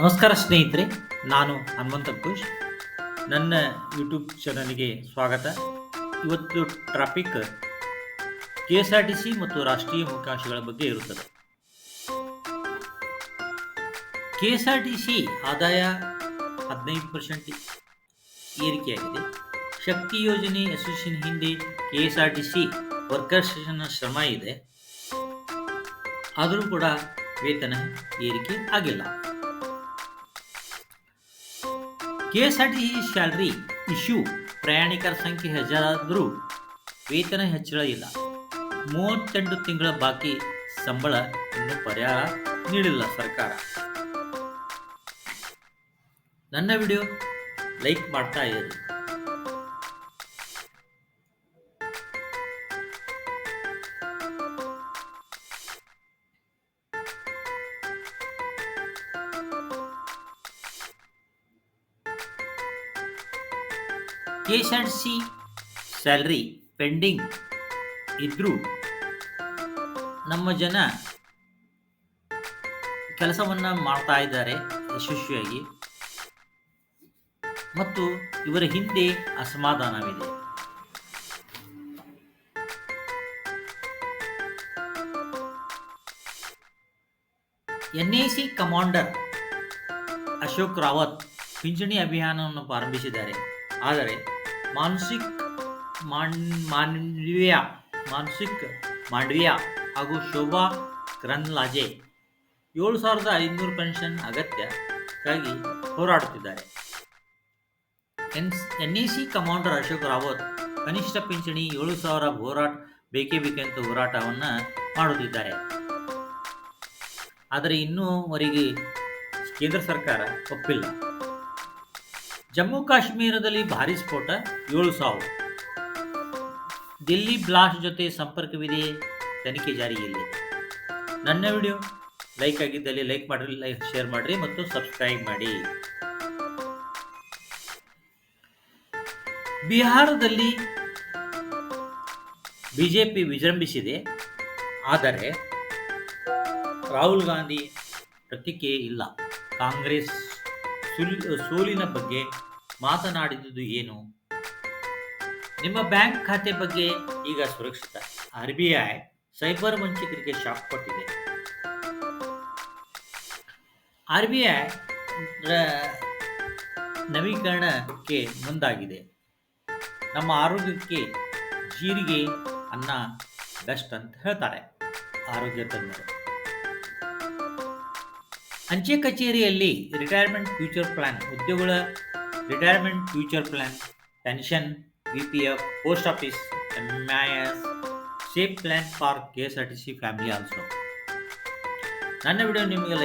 ನಮಸ್ಕಾರ ಸ್ನೇಹಿತರೆ, ನಾನು ಹನುಮಂತ ಘೋಷ್. ನನ್ನ ಯೂಟ್ಯೂಬ್ ಚಾನಲ್ಗೆ ಸ್ವಾಗತ. ಇವತ್ತು traffic K S R T C ಮತ್ತು ರಾಷ್ಟ್ರೀಯ ಮುಖ್ಯಾಂಶಗಳ ಬಗ್ಗೆ ಇರುತ್ತದೆ. K S R T C ಆದಾಯ ಹದಿನೈದು ಪರ್ಸೆಂಟ್ ಏರಿಕೆಯಾಗಿದೆ. ಶಕ್ತಿ ಯೋಜನೆ ಅಸೋಸಿಯೇಷನ್ ಹಿಂದೆ K S R T C ವರ್ಕರ್ಸ್ನ ಶ್ರಮ ಇದೆ. ಆದರೂ ಕೂಡ ವೇತನ ಏರಿಕೆ ಆಗಿಲ್ಲ. ಕೆಎಸ್ಆರ್ಟಿ ಸ್ಯಾಲ್ರಿ ಇಶ್ಯೂ ಪ್ರಯಾಣಿಕರ ಸಂಖ್ಯೆ ಹೆಚ್ಚಾದರೂ ವೇತನ ಹೆಚ್ಚಳ ಇಲ್ಲ. ಮೂವತ್ತೆಂಟು ತಿಂಗಳ ಬಾಕಿ ಸಂಬಳ ಇನ್ನು ಪರಿಹಾರ ನೀಡಿಲ್ಲ ಸರ್ಕಾರ. ನನ್ನ ವಿಡಿಯೋ ಲೈಕ್ ಮಾಡ್ತಾ ಇರಿ. ಕೆ ಸಿ ಸ್ಯಾಲ್ರಿ ಪೆಂಡಿಂಗ್ ಇದ್ದರೂ ನಮ್ಮ ಜನ ಕೆಲಸವನ್ನು ಮಾಡ್ತಾ ಇದ್ದಾರೆ ಯಶಸ್ವಿಯಾಗಿ. ಮತ್ತು ಇವರ ಹಿಂದೆ ಅಸಮಾಧಾನವಿದೆ. N A C commander Ashok Rawat ಪಿಂಚಣಿ ಅಭಿಯಾನವನ್ನು ಪ್ರಾರಂಭಿಸಿದ್ದಾರೆ. ಆದರೆ ಮಾನಸಿಕ್ ಮಾನ್ ಮಾಂಡವ್ಯ ಮಾನಸಿಕ್ ಮಾಂಡವ್ಯ ಹಾಗೂ ಶೋಭಾ ಕ್ರನ್ಲಾಜೆ ಏಳು ಸಾವಿರದ ಐನೂರು ಪೆನ್ಷನ್ ಅಗತ್ಯಕ್ಕಾಗಿ ಹೋರಾಡುತ್ತಿದ್ದಾರೆ. N N E C commander Ashok Rawat ಕನಿಷ್ಠ ಪಿಂಚಣಿ ಏಳು ಸಾವಿರ ಹೋರಾಟ ಬೇಕೇ ಬೇಕೆಂತ ಹೋರಾಟವನ್ನು ಮಾಡುತ್ತಿದ್ದಾರೆ. ಆದರೆ ಇನ್ನೂವರೆಗೆ ಕೇಂದ್ರ ಸರ್ಕಾರ ಒಪ್ಪಿಲ್ಲ. ಜಮ್ಮು ಕಾಶ್ಮೀರದಲ್ಲಿ ಭಾರಿ ಸ್ಫೋಟ, ಏಳು ಸಾವು. ದಿಲ್ಲಿ ಬ್ಲಾಸ್ಟ್ ಜೊತೆ ಸಂಪರ್ಕವಿದೆ, ತನಿಖೆ ಜಾರಿಯಲ್ಲಿ ನನ್ನ ವಿಡಿಯೋ ಲೈಕ್ ಆಗಿದ್ದಲ್ಲಿ ಲೈಕ್ ಮಾಡಿರಿ, ಲೈಕ್, ಶೇರ್ ಮಾಡಿರಿ ಮತ್ತು ಸಬ್ಸ್ಕ್ರೈಬ್ ಮಾಡಿ. ಬಿಹಾರದಲ್ಲಿ ಬಿಜೆಪಿ ವಿಜೃಂಭಿಸಿದೆ, ಆದರೆ ರಾಹುಲ್ ಗಾಂಧಿ ಪ್ರತಿಕ್ರಿಯೆ ಇಲ್ಲ. ಕಾಂಗ್ರೆಸ್ ಸುಲ್, ಸೋಲಿನ ಬಗ್ಗೆ ಮಾತನಾಡಿದುದು ಏನು? ನಿಮ್ಮ ಬ್ಯಾಂಕ್ ಖಾತೆ ಬಗ್ಗೆ ಈಗ ಸುರಕ್ಷಿತ. ಆರ್ ಬಿ ಐ ಸೈಬರ್ ವಂಚಕರಿಗೆ ಶಾಕ್ ಕೊಟ್ಟಿದೆ. ಆರ್ ಬಿ ಐ ನವೀಕರಣಕ್ಕೆ ಮುಂದಾಗಿದೆ. ನಮ್ಮ ಆರೋಗ್ಯಕ್ಕೆ ಜೀರಿಗೆ ಅನ್ನ ಬೆಸ್ಟ್ ಅಂತ ಹೇಳ್ತಾರೆ. ಆರೋಗ್ಯ ತಜ್ಞರು. ಅಂಚೆ ಕಚೇರಿಯಲ್ಲಿ ರಿಟೈರ್ಮೆಂಟ್ ಫ್ಯೂಚರ್ ಪ್ಲಾನ್ ಉದ್ಯೋಗಗಳ retirement future plan pension B P F post office M I S safe plan for K S R T C family also ನನ್ನ ವಿಡಿಯೋ ನಿಮಗೆ